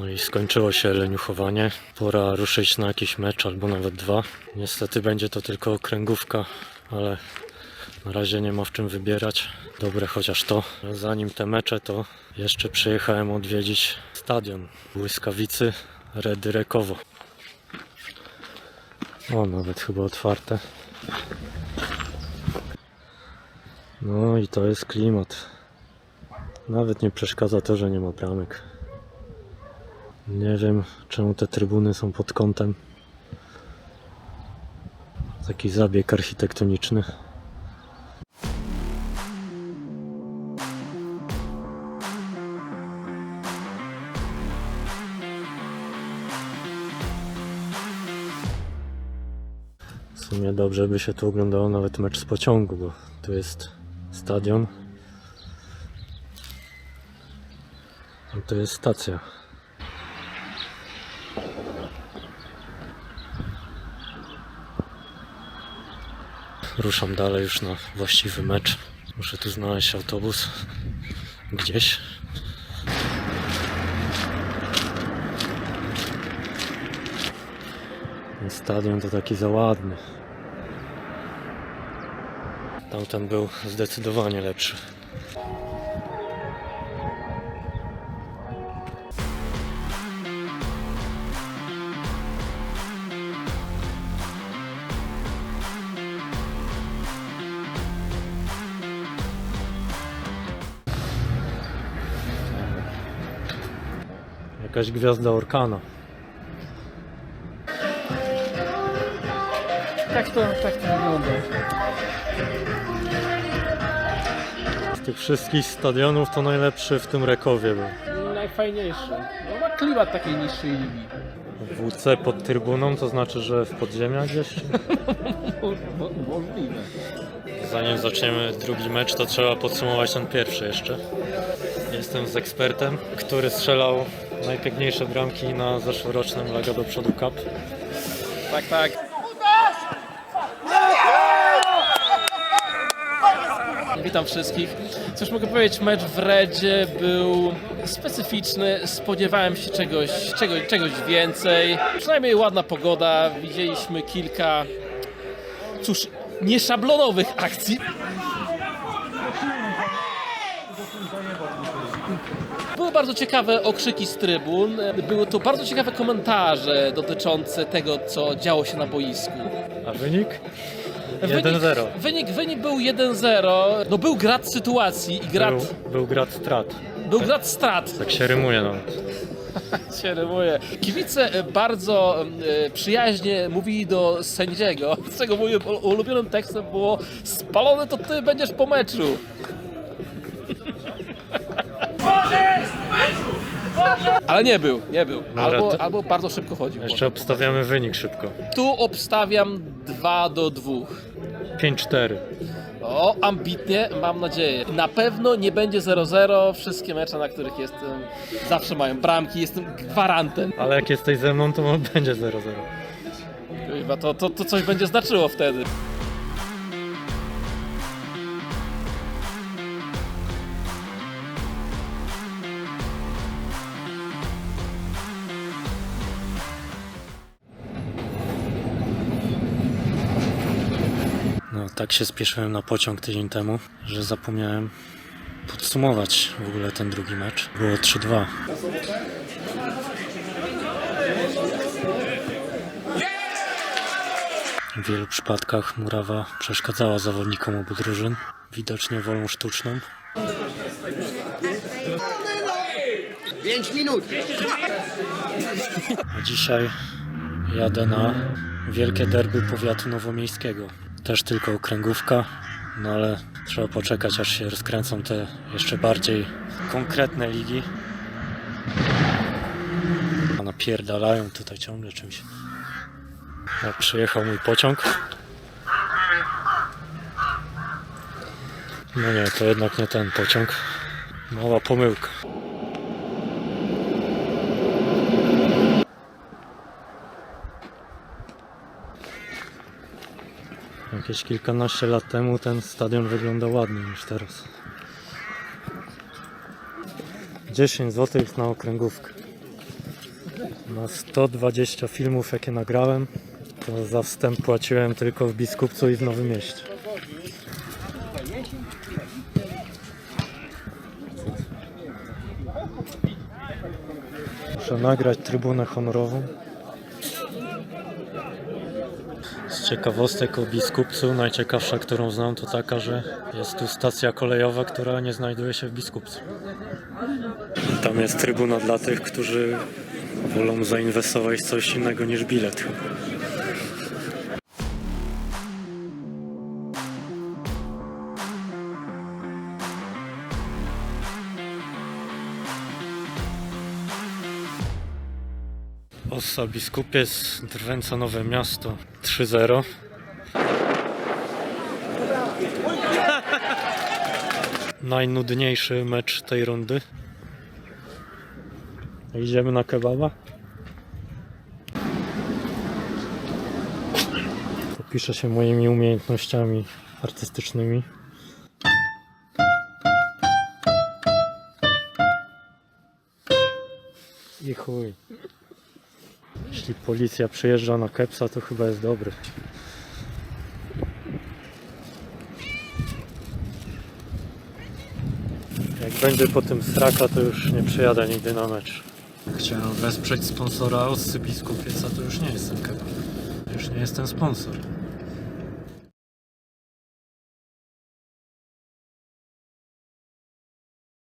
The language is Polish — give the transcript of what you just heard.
No i skończyło się leniuchowanie. Pora ruszyć na jakiś mecz albo nawet dwa. Niestety będzie to tylko okręgówka, ale na razie nie ma w czym wybierać. Dobre chociaż to. Zanim te mecze, to jeszcze przyjechałem odwiedzić stadion Błyskawicy Redy Rekowo. O, nawet chyba otwarte. No i to jest klimat. Nawet nie przeszkadza to, że nie ma bramek. Nie wiem, czemu te trybuny są pod kątem. Taki zabieg architektoniczny. W sumie dobrze by się tu oglądało nawet mecz z pociągu, bo tu jest stadion. A to jest stacja. Ruszam dalej już na właściwy mecz. Muszę tu znaleźć autobus. Gdzieś. Ten stadion to taki za ładny. Tamten był zdecydowanie lepszy. Jakaś gwiazda Orkana. Tak to, tak to wygląda. Z tych wszystkich stadionów to najlepszy w tym Rekowie był. Najfajniejszy. No ma klimat takiej niższej ligi. WC pod trybuną to znaczy, że w podziemiach gdzieś? Mo- mo- Możliwe. Zanim zaczniemy drugi mecz, to trzeba podsumować ten pierwszy jeszcze. Jestem z ekspertem, który strzelał najpiękniejsze bramki na zeszłorocznym Lega do przodu Cup. Tak, tak. Witam wszystkich. Cóż mogę powiedzieć, mecz w Redzie był specyficzny. Spodziewałem się czegoś, czegoś, czegoś więcej. Przynajmniej ładna pogoda. Widzieliśmy kilka, cóż, nieszablonowych akcji. Były bardzo ciekawe okrzyki z trybun. Były to bardzo ciekawe komentarze dotyczące tego, co działo się na boisku. A wynik? Wynik- 1-0. Wynik, wynik był 1-0. No był grad sytuacji i grad, Był, był grad strat. był grad strat. Tak się rymuje no. Się rymuje. Kibice e, bardzo e, przyjaźnie mówili do sędziego, z czego moim ul- ulubionym tekstem było spalony to ty będziesz po meczu. Ale nie był, nie był. Dobra, Albo, to- albo bardzo szybko chodził. Jeszcze obstawiamy wynik szybko. Tu obstawiam 2 do 2. 5-4. O, ambitnie, mam nadzieję. Na pewno nie będzie 0-0. Wszystkie mecze, na których jestem, zawsze mają bramki. Jestem gwarantem. Ale jak jesteś ze mną, to będzie 0-0. Chyba to, to, to coś będzie znaczyło wtedy. Tak się spieszyłem na pociąg tydzień temu, że zapomniałem podsumować w ogóle ten drugi mecz. Było 3-2. W wielu przypadkach murawa przeszkadzała zawodnikom obu drużyn. Widocznie wolą sztuczną. 5 minut. A dzisiaj jadę na wielkie derby powiatu nowomiejskiego. Też tylko okręgówka, no ale trzeba poczekać aż się rozkręcą te jeszcze bardziej konkretne ligi. Napierdalają tutaj ciągle czymś. Jak przyjechał mój pociąg. No nie, to jednak nie ten pociąg. Mała pomyłka. Jakieś kilkanaście lat temu ten stadion wyglądał ładniej niż teraz. 10 zł na okręgówkę. Na 120 filmów jakie nagrałem, to za wstęp płaciłem tylko w Biskupcu i w Nowym Mieście. Muszę nagrać trybunę honorową. Z ciekawostek o Biskupcu, najciekawsza, którą znam, to taka, że jest tu stacja kolejowa, która nie znajduje się w Biskupcu. Tam jest trybuna dla tych, którzy wolą zainwestować w coś innego niż bilet. Ossa Biskupiec, Drwęca Nowe Miasto 3-0. Najnudniejszy mecz tej rundy. Idziemy na kebaba. Popiszę się moimi umiejętnościami artystycznymi. I chuj. Jeśli policja przyjeżdża na kepsa, to chyba jest dobry. Jak będzie po tym straka, to już nie przyjadę nigdy na mecz. Chciałem wesprzeć sponsora Ossy Biskupieca, to już nie jestem kebab. Już nie jestem sponsor.